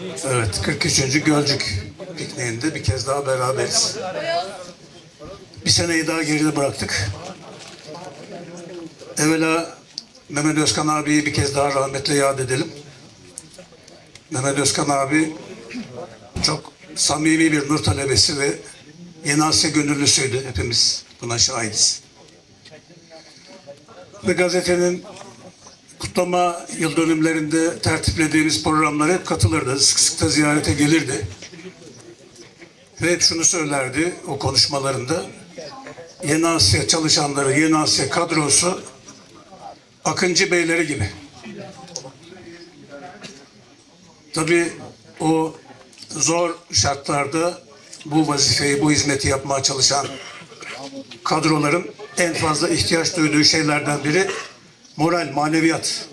Evet, 43. Gölcük pikniğinde bir kez daha beraberiz. Bir seneyi daha geride bıraktık. Evvela Mehmet Özkan abiyi bir kez daha rahmetle yad edelim. Mehmet Özkan abi çok samimi bir nur talebesi ve Yeni Asya gönüllüsüydü. Hepimiz buna şahidiz. Ve gazetenin kutlama yıl dönümlerinde tertiplediğimiz programlara hep katılırdı. Sık sık da ziyarete gelirdi. Ve hep şunu söylerdi o konuşmalarında. Yeni Asya çalışanları, Yeni Asya kadrosu Akıncı Beyleri gibi. Tabii o zor şartlarda bu vazifeyi, bu hizmeti yapmaya çalışan kadroların en fazla ihtiyaç duyduğu şeylerden biri moral, maneviyat.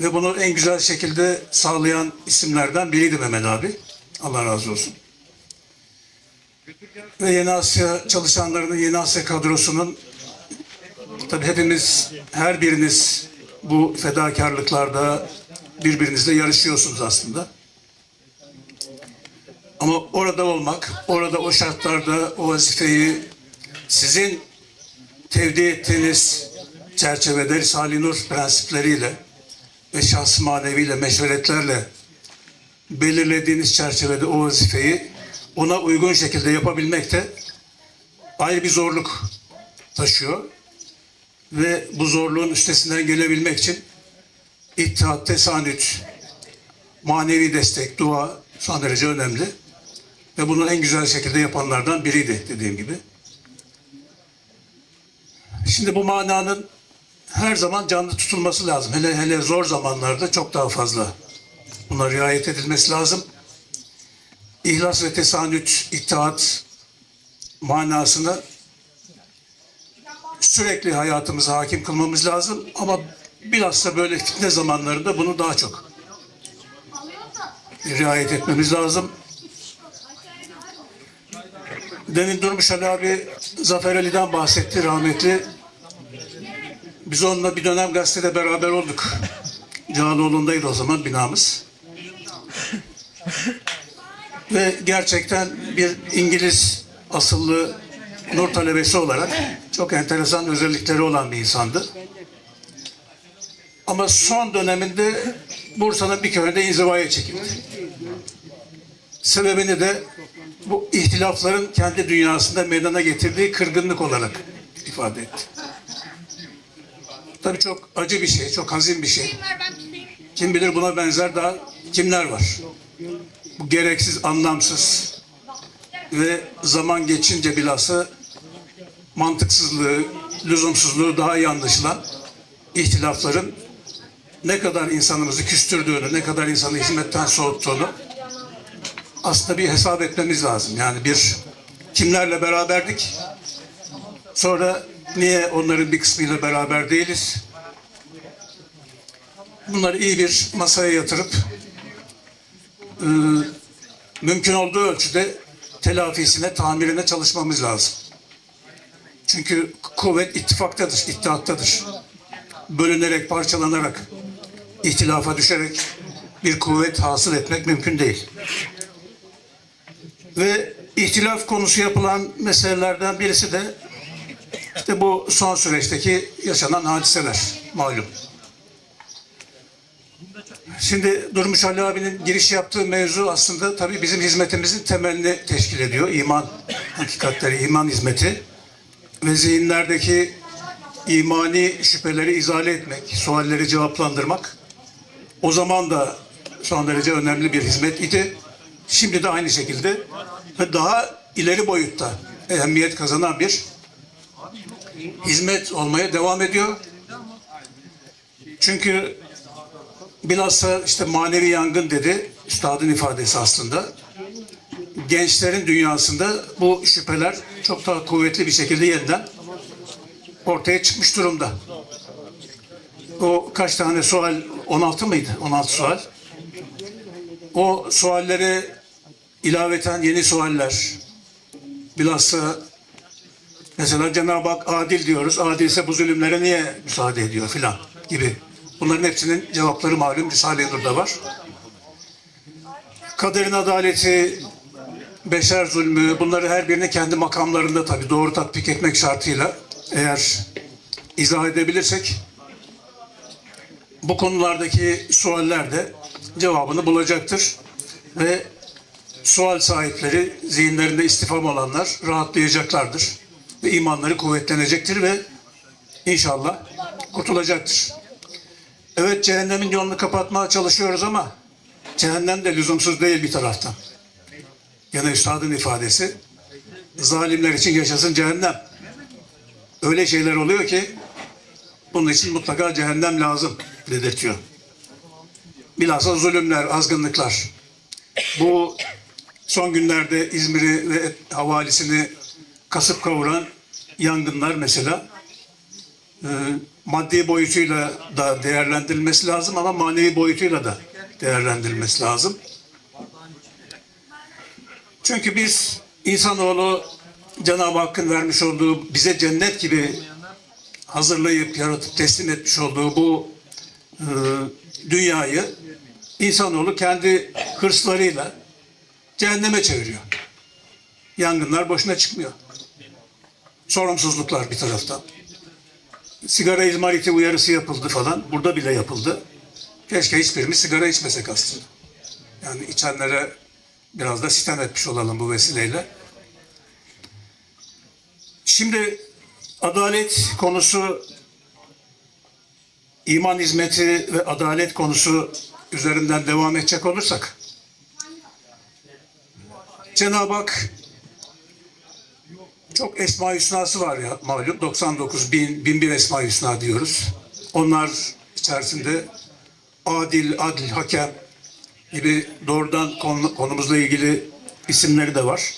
Ve bunu en güzel şekilde sağlayan isimlerden biriydi Mehmet abi. Allah razı olsun. Ve Yeni Asya çalışanlarının, Yeni Asya kadrosunun tabii hepimiz, her biriniz bu fedakarlıklarda birbirinizle yarışıyorsunuz aslında. Ama orada olmak, orada o şartlarda o vazifeyi sizin tevdi ettiğiniz çerçevede Risale-i Nur prensipleriyle ve şahs maneviyle, meşveretlerle belirlediğiniz çerçevede o vazifeyi ona uygun şekilde yapabilmek de ayrı bir zorluk taşıyor. Ve bu zorluğun üstesinden gelebilmek için ittihat, tesanüt, manevi destek, dua son derece önemli. Ve bunu en güzel şekilde yapanlardan biriydi dediğim gibi. Şimdi bu mananın her zaman canlı tutulması lazım. Hele hele zor zamanlarda çok daha fazla buna riayet edilmesi lazım. İhlas ve tesanüt, itaat manasını sürekli hayatımıza hakim kılmamız lazım. Ama bilhassa böyle fitne zamanlarında bunu daha çok riayet etmemiz lazım. Demin Durmuş Ali abi Zafer Ali'den bahsetti rahmetli. Biz onunla bir dönem gazetede beraber olduk. Cağaloğlu'ndaydı o zaman binamız. Ve gerçekten bir İngiliz asıllı nur talebesi olarak çok enteresan özellikleri olan bir insandı. Ama son döneminde Bursa'nın bir köyünde inzivaya çekildi. Sebebini de bu ihtilafların kendi dünyasında meydana getirdiği kırgınlık olarak ifade etti. Tabii çok acı bir şey, çok hazin bir şey. Kim bilir buna benzer daha kimler var? Bu gereksiz, anlamsız ve zaman geçince bilhassa mantıksızlığı, lüzumsuzluğu daha iyi anlaşılan ihtilafların ne kadar insanımızı küstürdüğünü, ne kadar insanı hizmetten soğuttuğunu aslında bir hesap etmemiz lazım. Yani bir kimlerle beraberdik, sonra niye onların bir kısmıyla beraber değiliz? Bunları iyi bir masaya yatırıp e, mümkün olduğu ölçüde telafisine, tamirine çalışmamız lazım. Çünkü kuvvet ittifaktadır, ittihattadır. Bölünerek, parçalanarak, ihtilafa düşerek bir kuvvet hasıl etmek mümkün değil. Ve ihtilaf konusu yapılan meselelerden birisi de işte bu son süreçteki yaşanan hadiseler malum. Şimdi Durmuş Ali abinin giriş yaptığı mevzu aslında tabii bizim hizmetimizin temelini teşkil ediyor. İman hakikatleri, iman hizmeti ve zihinlerdeki imani şüpheleri izale etmek, sualleri cevaplandırmak o zaman da son derece önemli bir hizmet idi. Şimdi de aynı şekilde ve daha ileri boyutta ehemmiyet kazanan bir hizmet olmaya devam ediyor. Çünkü bilhassa işte manevi yangın dedi üstadın ifadesi aslında. Gençlerin dünyasında bu şüpheler çok daha kuvvetli bir şekilde yeniden ortaya çıkmış durumda. O kaç tane sual? 16 mıydı? 16 sual. O sualleri ilaveten yeni sualler. Bilhassa mesela Cenab-ı Hak adil diyoruz. Adilse bu zulümlere niye müsaade ediyor filan gibi. Bunların hepsinin cevapları malum Risale-i Nur'da var. kaderin adaleti, beşer zulmü bunları her birini kendi makamlarında tabii doğru tatbik etmek şartıyla eğer izah edebilirsek bu konulardaki sualler de cevabını bulacaktır ve sual sahipleri zihinlerinde istifam olanlar rahatlayacaklardır ve imanları kuvvetlenecektir ve inşallah kurtulacaktır. Evet cehennemin yolunu kapatmaya çalışıyoruz ama cehennem de lüzumsuz değil bir taraftan. Yine üstadın ifadesi zalimler için yaşasın cehennem. Öyle şeyler oluyor ki bunun için mutlaka cehennem lazım dedirtiyor. Bilhassa zulümler, azgınlıklar. Bu son günlerde İzmir'i ve havalisini kasıp kavuran yangınlar mesela e, maddi boyutuyla da değerlendirilmesi lazım ama manevi boyutuyla da değerlendirilmesi lazım. Çünkü biz insanoğlu Cenab-ı Hakk'ın vermiş olduğu bize cennet gibi hazırlayıp yaratıp teslim etmiş olduğu bu e, dünyayı insanoğlu kendi hırslarıyla cehenneme çeviriyor. Yangınlar boşuna çıkmıyor. Sorumsuzluklar bir taraftan. Sigara izmariti uyarısı yapıldı falan. Burada bile yapıldı. Keşke hiçbirimiz sigara içmesek aslında. Yani içenlere biraz da sitem etmiş olalım bu vesileyle. Şimdi adalet konusu, iman hizmeti ve adalet konusu üzerinden devam edecek olursak, Cenab-ı Hak çok Esma-i Hüsna'sı var ya malum 99 bin, bin bir Esma-i Hüsna diyoruz. Onlar içerisinde adil, adil, hakem gibi doğrudan konu- konumuzla ilgili isimleri de var.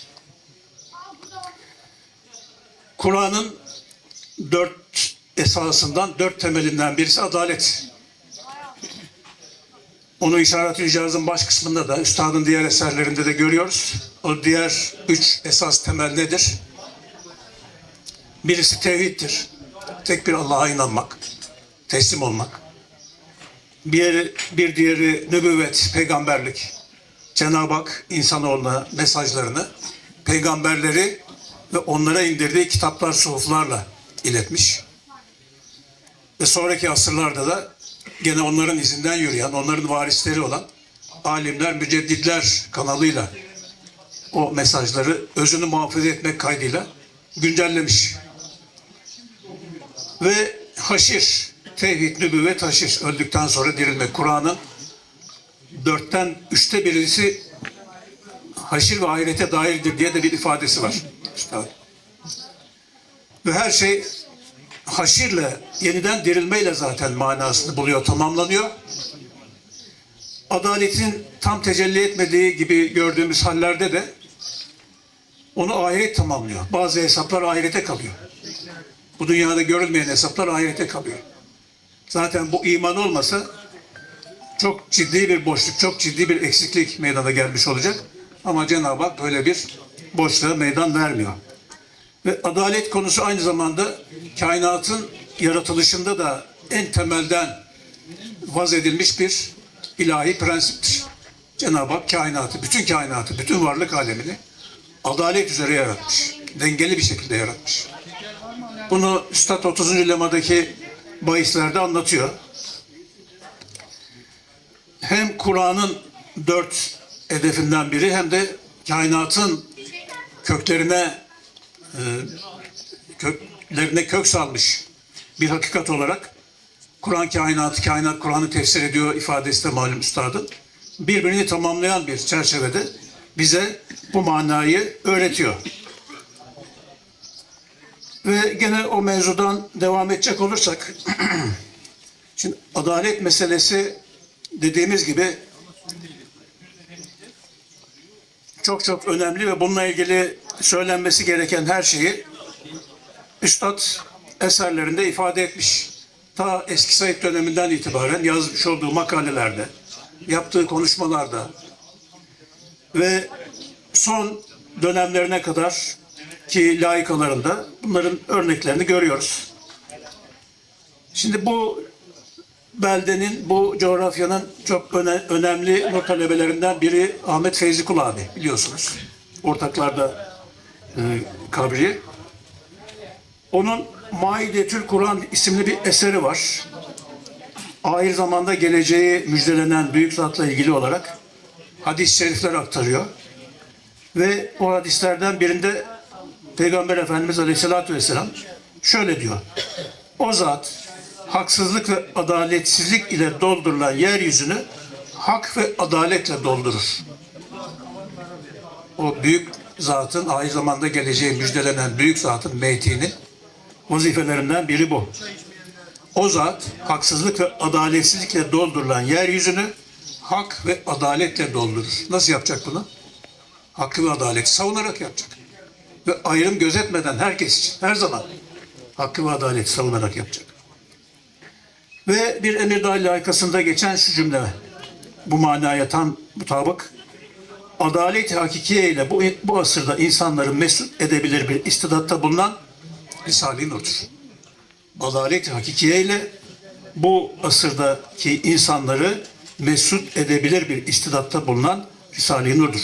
Kur'an'ın dört esasından, dört temelinden birisi adalet. Onu İşaret-ü İcaz'ın baş kısmında da, Üstad'ın diğer eserlerinde de görüyoruz. O diğer üç esas temel nedir? Birisi tevhiddir. Tek bir Allah'a inanmak, teslim olmak. Bir, bir diğeri nübüvvet, peygamberlik. Cenab-ı Hak insanoğluna mesajlarını, peygamberleri ve onlara indirdiği kitaplar, suhuflarla iletmiş. Ve sonraki asırlarda da gene onların izinden yürüyen, onların varisleri olan alimler, mücedditler kanalıyla o mesajları özünü muhafaza etmek kaydıyla güncellemiş. Ve haşir, tevhid, nübüvvet, haşir öldükten sonra dirilmek. Kur'an'ın dörtten üçte birisi haşir ve ahirete dairdir diye de bir ifadesi var. Ve her şey haşirle, yeniden dirilmeyle zaten manasını buluyor, tamamlanıyor. Adaletin tam tecelli etmediği gibi gördüğümüz hallerde de onu ahiret tamamlıyor. Bazı hesaplar ahirete kalıyor. Bu dünyada görülmeyen hesaplar ahirete kalıyor. Zaten bu iman olmasa çok ciddi bir boşluk, çok ciddi bir eksiklik meydana gelmiş olacak. Ama Cenab-ı Hak böyle bir boşluğa meydan vermiyor. Ve adalet konusu aynı zamanda kainatın yaratılışında da en temelden vaz edilmiş bir ilahi prensiptir. Cenab-ı Hak kainatı, bütün kainatı, bütün varlık alemini adalet üzere yaratmış. Dengeli bir şekilde yaratmış. Bunu Üstad 30. lemadaki bahislerde anlatıyor. Hem Kur'an'ın dört hedefinden biri hem de kainatın köklerine e, köklerine kök salmış bir hakikat olarak Kur'an kainatı, kainat Kur'an'ı tefsir ediyor ifadesi de malum üstadın. Birbirini tamamlayan bir çerçevede bize bu manayı öğretiyor. Ve gene o mevzudan devam edecek olursak, şimdi adalet meselesi dediğimiz gibi çok çok önemli ve bununla ilgili söylenmesi gereken her şeyi Üstad eserlerinde ifade etmiş. Ta eski Said döneminden itibaren yazmış olduğu makalelerde, yaptığı konuşmalarda ve son dönemlerine kadar ki layıkalarında bunların örneklerini görüyoruz. Şimdi bu beldenin, bu coğrafyanın çok öne- önemli not talebelerinden biri Ahmet Feyzi Kul abi biliyorsunuz. Ortaklarda e, kabri. Onun Maidetül Kur'an isimli bir eseri var. Ahir zamanda geleceği müjdelenen büyük zatla ilgili olarak hadis-i şerifler aktarıyor. Ve o hadislerden birinde Peygamber Efendimiz Aleyhisselatü Vesselam şöyle diyor. O zat haksızlık ve adaletsizlik ile doldurulan yeryüzünü hak ve adaletle doldurur. O büyük zatın aynı zamanda geleceği müjdelenen büyük zatın meytinin vazifelerinden biri bu. O zat haksızlık ve adaletsizlikle doldurulan yeryüzünü hak ve adaletle doldurur. Nasıl yapacak bunu? Hakkı ve adaleti savunarak yapacak. Ve ayrım gözetmeden herkes için her zaman hakkı ve adaleti savunarak yapacak. Ve bir Emirdağ layıkasında geçen şu cümle bu manaya tam mutabık. Adalet-i hakikiye ile bu, bu asırda insanları mesut edebilir bir istidatta bulunan Risale-i Nur'dur. Adalet-i hakikiye ile bu asırdaki insanları mesut edebilir bir istidatta bulunan Risale-i Nur'dur.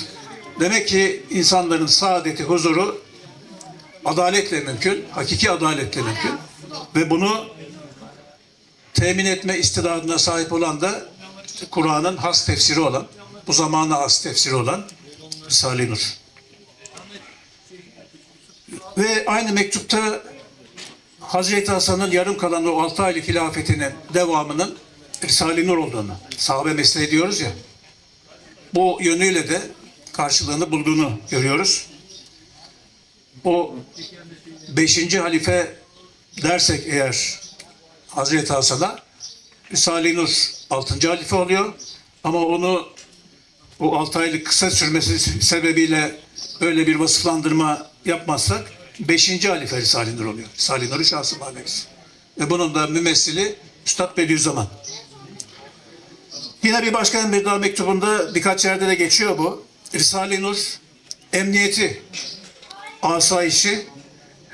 Demek ki insanların saadeti, huzuru adaletle mümkün, hakiki adaletle mümkün. Ve bunu temin etme istidadına sahip olan da Kur'an'ın has tefsiri olan, bu zamana has tefsiri olan Risale-i Nur. Ve aynı mektupta Hazreti Hasan'ın yarım kalan o 6 aylık hilafetinin devamının Risale-i Nur olduğunu, sahabe mesleği diyoruz ya, bu yönüyle de karşılığını bulduğunu görüyoruz. O beşinci halife dersek eğer Hazreti Hasan'a Risale-i Nur 6. halife oluyor. Ama onu o 6 aylık kısa sürmesi sebebiyle öyle bir vasıflandırma yapmazsak 5. halife Risale-i Nur oluyor. Risale-i Nur'u şahsı manevisi. Ve bunun da mümessili Üstad Bediüzzaman. Yine bir başka Emirdağ mektubunda birkaç yerde de geçiyor bu. Risale-i Nur emniyeti, asayişi,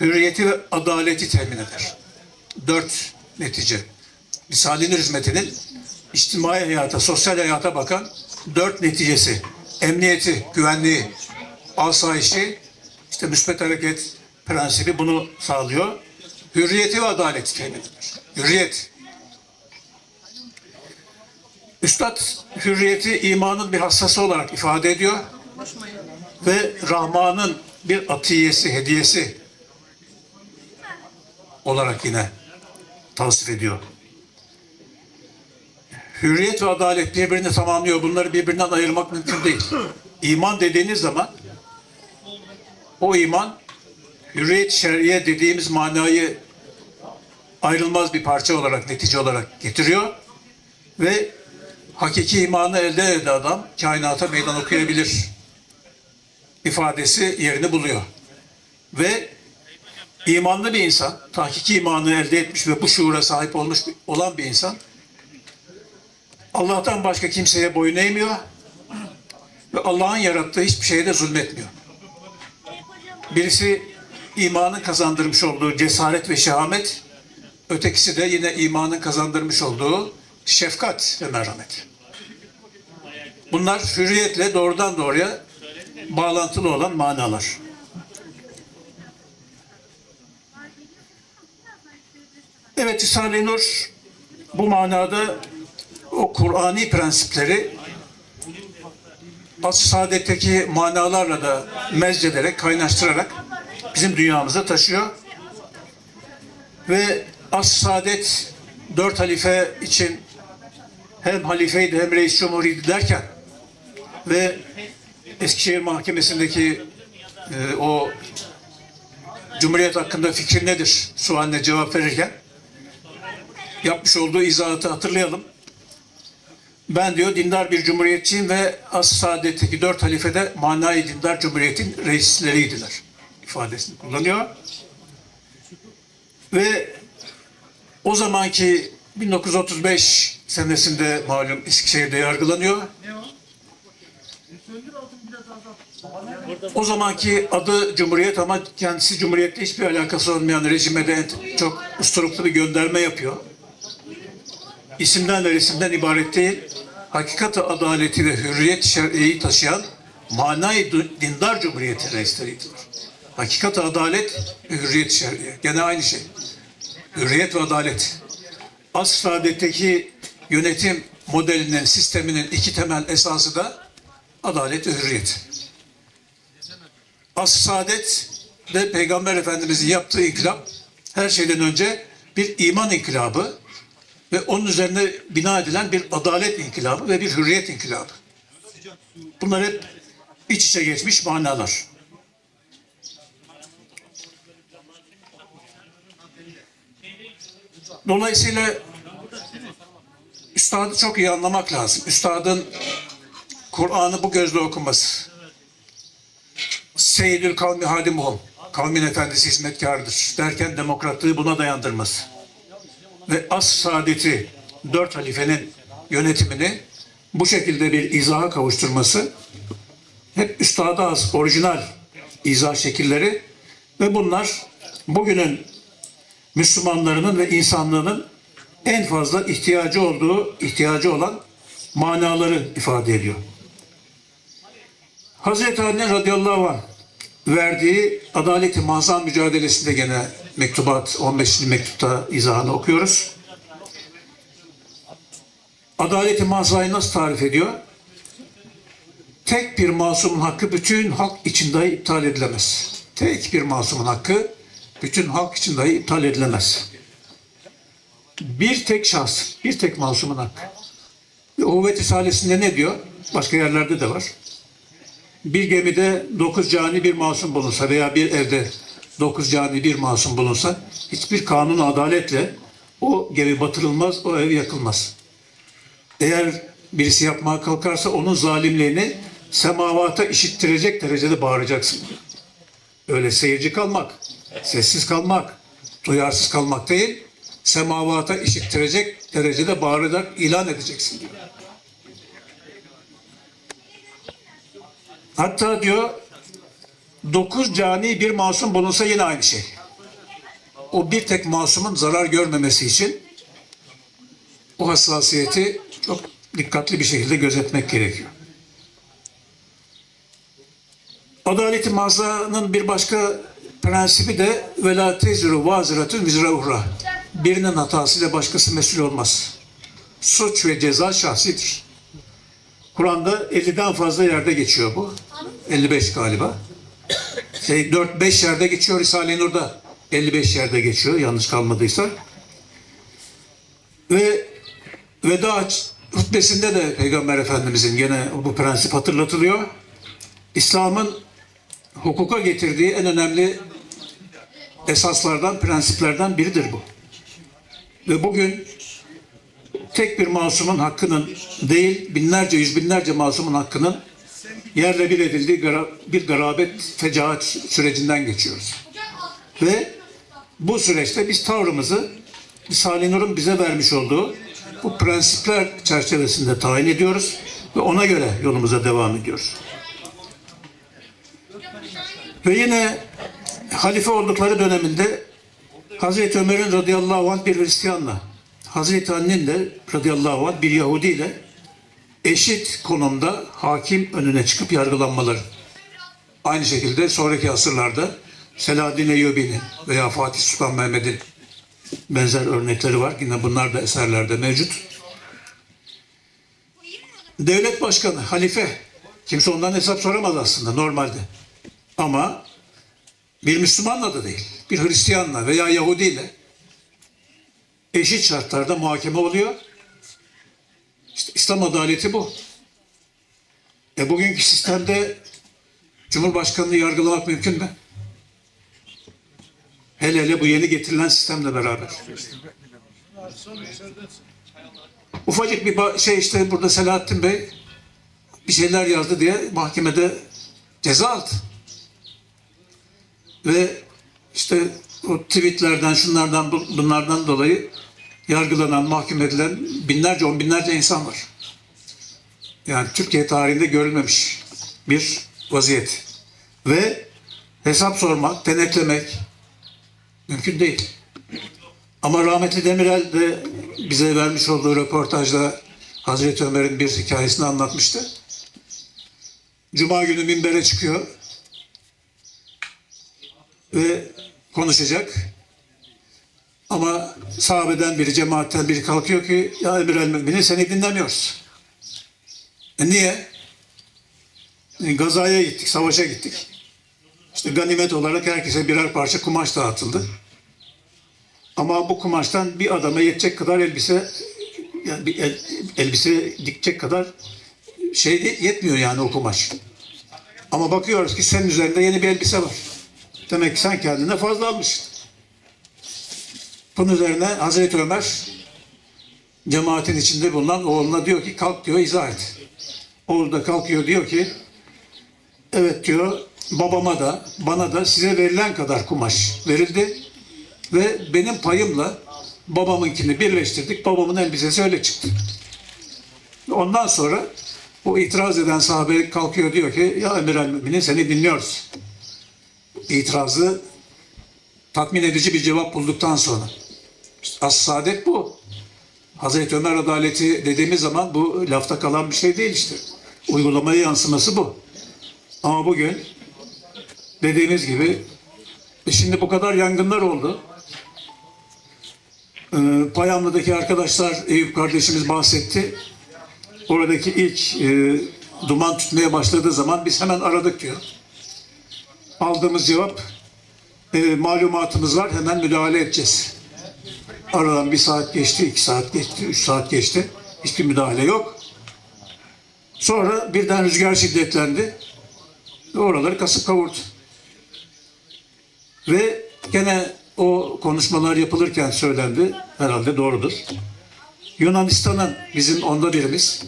hürriyeti ve adaleti temin eder. Dört netice. Risale-i hizmetinin içtimai hayata, sosyal hayata bakan dört neticesi. Emniyeti, güvenliği, asayişi, işte müspet hareket prensibi bunu sağlıyor. Hürriyeti ve adaleti temin eder. Hürriyet. Üstad hürriyeti imanın bir hassası olarak ifade ediyor ve Rahman'ın bir atiyesi, hediyesi olarak yine tavsif ediyor. Hürriyet ve adalet birbirini tamamlıyor. Bunları birbirinden ayırmak mümkün değil. İman dediğiniz zaman o iman hürriyet şer'iye dediğimiz manayı ayrılmaz bir parça olarak, netice olarak getiriyor ve hakiki imanı elde eden adam kainata meydan okuyabilir ifadesi yerini buluyor. Ve imanlı bir insan, tahkiki imanı elde etmiş ve bu şuura sahip olmuş olan bir insan Allah'tan başka kimseye boyun eğmiyor ve Allah'ın yarattığı hiçbir şeye de zulmetmiyor. Birisi imanın kazandırmış olduğu cesaret ve şehamet, ötekisi de yine imanın kazandırmış olduğu şefkat ve merhamet. Bunlar hürriyetle doğrudan doğruya bağlantılı olan manalar. Evet Risale-i Nur bu manada o Kur'ani prensipleri as saadetteki manalarla da mezcederek, kaynaştırarak bizim dünyamıza taşıyor. Ve as saadet dört halife için hem halifeydi hem reis cumhuriydi derken ve Eskişehir Mahkemesi'ndeki e, o Cumhuriyet hakkında fikir nedir sualine cevap verirken yapmış olduğu izahatı hatırlayalım. Ben diyor dindar bir cumhuriyetçiyim ve as saadetteki dört halifede manayı dindar cumhuriyetin reisleriydiler ifadesini kullanıyor. Ve o zamanki 1935 senesinde malum Eskişehir'de yargılanıyor. O zamanki adı Cumhuriyet ama kendisi Cumhuriyet'le hiçbir alakası olmayan rejime de çok usturuplu bir gönderme yapıyor. isimden ve resimden ibaret değil, hakikati adaleti ve hürriyet şer'iyi taşıyan manayı dindar cumhuriyeti reisleriydiler. Hakikati adalet ve hürriyet şer'iye. Gene aynı şey. Hürriyet ve adalet. Asr saadetteki yönetim modelinin, sisteminin iki temel esası da adalet ve hürriyet. Asr saadet de Peygamber Efendimizin yaptığı inkılap her şeyden önce bir iman inkılabı ve onun üzerine bina edilen bir adalet inkılabı ve bir hürriyet inkılabı. Bunlar hep iç içe geçmiş manalar. Dolayısıyla Üstad'ı çok iyi anlamak lazım. Üstad'ın Kur'an'ı bu gözle okuması. Seyyidül kavmi halimuhum. Kavmin efendisi hizmetkarıdır. Derken demokratlığı buna dayandırması. Ve as saadeti dört halifenin yönetimini bu şekilde bir izaha kavuşturması hep üstada az orijinal izah şekilleri ve bunlar bugünün Müslümanlarının ve insanlığının en fazla ihtiyacı olduğu, ihtiyacı olan manaları ifade ediyor. Hazreti Ali radıyallahu anh verdiği adalet-i mazam mücadelesinde gene mektubat 15. mektupta izahını okuyoruz. Adalet-i mazayı nasıl tarif ediyor? Tek bir masumun hakkı bütün halk için dahi iptal edilemez. Tek bir masumun hakkı bütün halk için dahi iptal edilemez. Bir tek şahs, bir tek masumun hakkı. Uhuvvet Risalesi'nde ne diyor? Başka yerlerde de var. Bir gemide dokuz cani bir masum bulunsa veya bir evde dokuz cani bir masum bulunsa hiçbir kanun adaletle o gemi batırılmaz, o ev yakılmaz. Eğer birisi yapmaya kalkarsa onun zalimliğini semavata işittirecek derecede bağıracaksın. Öyle seyirci kalmak, sessiz kalmak, duyarsız kalmak değil, semavata işittirecek derecede bağırarak ilan edeceksin diyor. Hatta diyor dokuz cani bir masum bulunsa yine aynı şey. O bir tek masumun zarar görmemesi için o hassasiyeti çok dikkatli bir şekilde gözetmek gerekiyor. Adalet-i mazanın bir başka prensibi de vela teziru vaziratun vizra uhra. Birinin hatasıyla başkası mesul olmaz. Suç ve ceza şahsidir. Kur'an'da 50'den fazla yerde geçiyor bu. 55 galiba. Şey, 4-5 yerde geçiyor Risale-i Nur'da. 55 yerde geçiyor yanlış kalmadıysa. Ve veda hutbesinde de Peygamber Efendimizin gene bu prensip hatırlatılıyor. İslam'ın hukuka getirdiği en önemli esaslardan, prensiplerden biridir bu. Ve bugün tek bir masumun hakkının değil, binlerce, yüz binlerce masumun hakkının yerle bir edildiği bir garabet, fecaat sürecinden geçiyoruz. Ve bu süreçte biz tavrımızı Risale-i Nur'un bize vermiş olduğu bu prensipler çerçevesinde tayin ediyoruz ve ona göre yolumuza devam ediyoruz. Ve yine halife oldukları döneminde Hazreti Ömer'in radıyallahu anh bir Hristiyanla, Hazreti Ali'nin de radıyallahu anh bir Yahudi ile eşit konumda hakim önüne çıkıp yargılanmaları. Aynı şekilde sonraki asırlarda Selahaddin Eyyubi'nin veya Fatih Sultan Mehmet'in benzer örnekleri var. Yine bunlar da eserlerde mevcut. Devlet başkanı, halife. Kimse ondan hesap soramaz aslında normalde. Ama bir Müslümanla da değil, bir Hristiyanla veya Yahudiyle eşit şartlarda muhakeme oluyor. İşte İslam adaleti bu. E bugünkü sistemde Cumhurbaşkanını yargılamak mümkün mü? Hele hele bu yeni getirilen sistemle beraber. Ufacık bir şey işte burada Selahattin Bey bir şeyler yazdı diye mahkemede ceza aldı. Ve işte o tweetlerden, şunlardan, bu- bunlardan dolayı yargılanan, mahkum edilen binlerce, on binlerce insan var. Yani Türkiye tarihinde görülmemiş bir vaziyet. Ve hesap sormak, denetlemek mümkün değil. Ama rahmetli Demirel de bize vermiş olduğu röportajda Hazreti Ömer'in bir hikayesini anlatmıştı. Cuma günü minbere çıkıyor ve konuşacak. Ama sahabeden biri, cemaatten biri kalkıyor ki ya Emir el Müminin seni dinlemiyoruz. E niye? E, gazaya gittik, savaşa gittik. İşte ganimet olarak herkese birer parça kumaş dağıtıldı. Ama bu kumaştan bir adama yetecek kadar elbise yani bir el- elbise dikecek kadar şey yetmiyor yani o kumaş. Ama bakıyoruz ki senin üzerinde yeni bir elbise var. Demek ki sen kendine fazla almışsın. Bunun üzerine Hazreti Ömer cemaatin içinde bulunan oğluna diyor ki kalk diyor izah et. Oğul da kalkıyor diyor ki evet diyor babama da bana da size verilen kadar kumaş verildi ve benim payımla babamınkini birleştirdik. Babamın elbisesi öyle çıktı. Ondan sonra bu itiraz eden sahabe kalkıyor diyor ki ya Emir el Müminin seni dinliyoruz. İtirazı tatmin edici bir cevap bulduktan sonra. İşte as saadet bu. Hazreti Ömer adaleti dediğimiz zaman bu lafta kalan bir şey değil işte. Uygulamaya yansıması bu. Ama bugün dediğimiz gibi e şimdi bu kadar yangınlar oldu. Ee, Payamlı'daki arkadaşlar Eyüp kardeşimiz bahsetti. Oradaki ilk e, duman tutmaya başladığı zaman biz hemen aradık diyor. Aldığımız cevap e, malumatımız var hemen müdahale edeceğiz. Aradan bir saat geçti, iki saat geçti, üç saat geçti. Hiçbir müdahale yok. Sonra birden rüzgar şiddetlendi. Ve oraları kasıp kavurdu. Ve gene o konuşmalar yapılırken söylendi. Herhalde doğrudur. Yunanistan'ın bizim onda birimiz.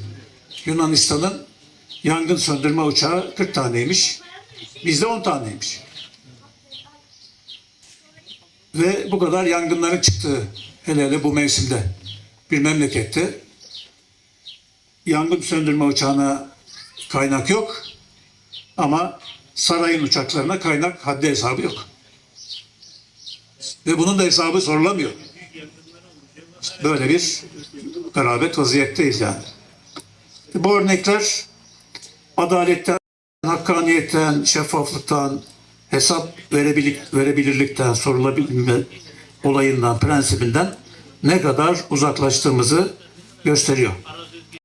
Yunanistan'ın yangın söndürme uçağı 40 taneymiş. Bizde 10 taneymiş. Ve bu kadar yangınların çıktığı hele hele bu mevsimde bir memlekette yangın söndürme uçağına kaynak yok ama sarayın uçaklarına kaynak haddi hesabı yok. Ve bunun da hesabı sorulamıyor. Böyle bir garabet vaziyetteyiz yani. Bu örnekler adaletten, hakkaniyetten, şeffaflıktan, hesap verebilir, verebilirlikten, sorulabilme olayından, prensibinden ne kadar uzaklaştığımızı gösteriyor.